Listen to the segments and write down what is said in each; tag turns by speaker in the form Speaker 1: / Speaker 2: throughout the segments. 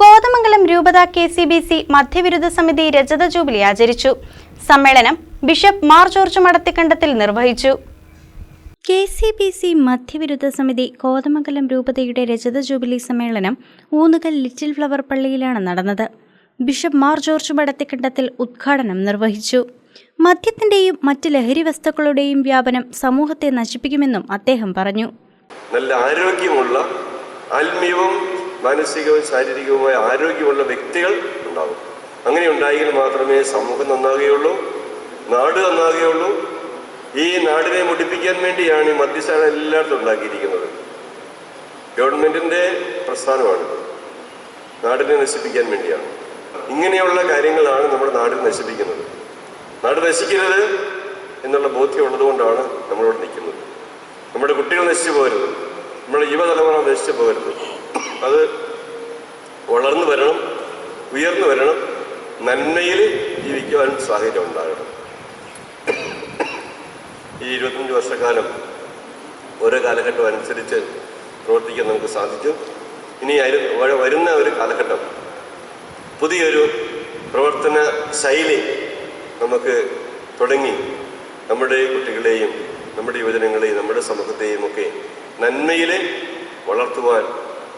Speaker 1: കോതമംഗലം രൂപത K C B C മധ്യവിരുദ്ധ സമിതി രജത ജൂബിലി ആചരിച്ചു. സമ്മേളനം ബിഷപ്പ് മാർ ജോർജ് മടത്തിക്കണ്ടത്തിൽ നിർവഹിച്ചു. കെ സി ബി സി മധ്യവിരുദ്ധ സമിതി കോതമംഗലം രൂപതയുടെ രജത ജൂബിലി സമ്മേളനം ഊന്നുകൽ ലിറ്റിൽ ഫ്ലവർ പള്ളിയിലാണ് നടന്നത്. ബിഷപ്പ് മാർ ജോർജ് മടത്തിക്കണ്ടത്തിൽ ഉദ്ഘാടനം നിർവഹിച്ചു. മദ്യത്തിന്റെയും മറ്റ് ലഹരി വസ്തുക്കളുടെയും വ്യാപനം സമൂഹത്തെ നശിപ്പിക്കുമെന്നും അദ്ദേഹം പറഞ്ഞു.
Speaker 2: നല്ല ആരോഗ്യമുള്ള ആത്മീയവും മാനസികവും ശാരീരികവുമായ ആരോഗ്യമുള്ള വ്യക്തികൾ ഉണ്ടാകും. അങ്ങനെ ഉണ്ടായെങ്കിൽ മാത്രമേ സമൂഹം നന്നാകുകയുള്ളൂ നാട് നന്നാകുകയുള്ളൂ. ഈ നാടിനെ മുടിപ്പിക്കാൻ വേണ്ടിയാണ് ഈ മദ്യശാല എല്ലായിടത്തും ഉണ്ടാക്കിയിരിക്കുന്നത്. ഗവൺമെന്റിന്റെ പ്രസ്ഥാനമാണ്. നാടിനെ നശിപ്പിക്കാൻ വേണ്ടിയാണ്. ഇങ്ങനെയുള്ള കാര്യങ്ങളാണ് നമ്മുടെ നാടിനെ നശിപ്പിക്കുന്നത്. നാട് നശിക്കരുത് എന്നുള്ള ബോധ്യം ഉള്ളതുകൊണ്ടാണ് നമ്മളിവിടെ നിൽക്കുന്നത്. നമ്മുടെ കുട്ടികൾ നശിച്ചു പോകരുത്. നമ്മുടെ യുവതലമുറ നശിച്ചു പോകരുത്. അത് വളർന്നു വരണം ഉയർന്നു വരണം നന്മയിൽ ജീവിക്കുവാൻ സാഹചര്യം ഉണ്ടാകണം. ഈ ഇരുപത്തഞ്ച് വർഷക്കാലം ഓരോ കാലഘട്ടം അനുസരിച്ച് പ്രവർത്തിക്കാൻ നമുക്ക് സാധിച്ചു ഇനി വരുന്ന ഒരു കാലഘട്ടം പുതിയൊരു പ്രവർത്തന ശൈലി നമുക്ക് തുടങ്ങി നമ്മുടെ കുട്ടികളെയും നമ്മുടെ യുവജനങ്ങളെയും നമ്മുടെ സമൂഹത്തെയും ഒക്കെ നന്മയിൽ വളർത്തുവാൻ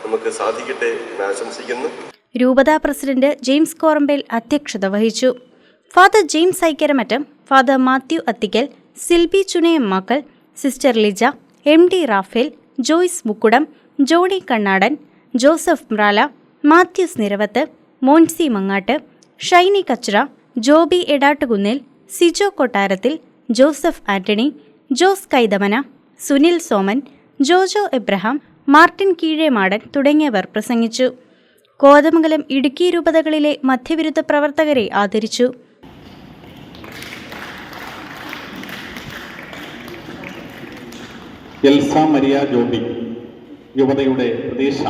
Speaker 2: നമുക്ക് സാധിക്കട്ടെ എന്ന് ആശംസിക്കുന്നു.
Speaker 1: രൂപതാ പ്രസിഡന്റ് ജെയിംസ് കോറമ്പേൽ അധ്യക്ഷത വഹിച്ചു. Father James Aikkaramattam father Mathew Athikkal Silby Chunayammakkal sister Lija M D Raphael Joyce Mukkudam Johny Kannadan Joseph Mrala Mathews Niravath Moncy Mangattu Shiny Kachara Joby Edattukunnil Sijo Kottarathil Joseph Antony Jose Kaithamana Sunil Soman Jojo Abraham Martin Keezhemadan തുടങ്ങിയവർ പ്രസംഗിച്ചു. കോതമംഗലം ഇടുക്കി രൂപതകളിലെ മധ്യവിരുദ്ധ പ്രവർത്തകരെ ആദരിച്ചു.
Speaker 3: Elsa Maria Joby യുവതയുടെ പ്രതീക്ഷ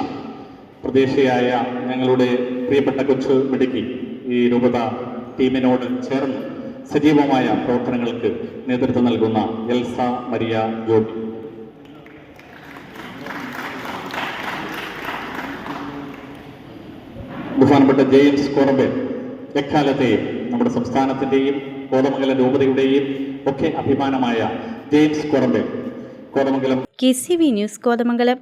Speaker 3: പ്രതീക്ഷയായ ഞങ്ങളുടെ പ്രിയപ്പെട്ട കൊച്ചു മിടുക്കി ഈ രൂപത ടീമിനോട് ചേർന്ന് സജീവമായ പ്രവർത്തനങ്ങൾക്ക് നേതൃത്വം നൽകുന്ന എൽസ മരിയ ജോബി. ബഹുമാനപ്പെട്ട ജെയിംസ് കോറമ്പൻ എക്കാലത്തെയും നമ്മുടെ സംസ്ഥാനത്തിന്റെയും കോതമംഗലം രൂപതയുടെയും ഒക്കെ അഭിമാനമായ James Koramban Kothamangalam
Speaker 1: K C V news Kothamangalam.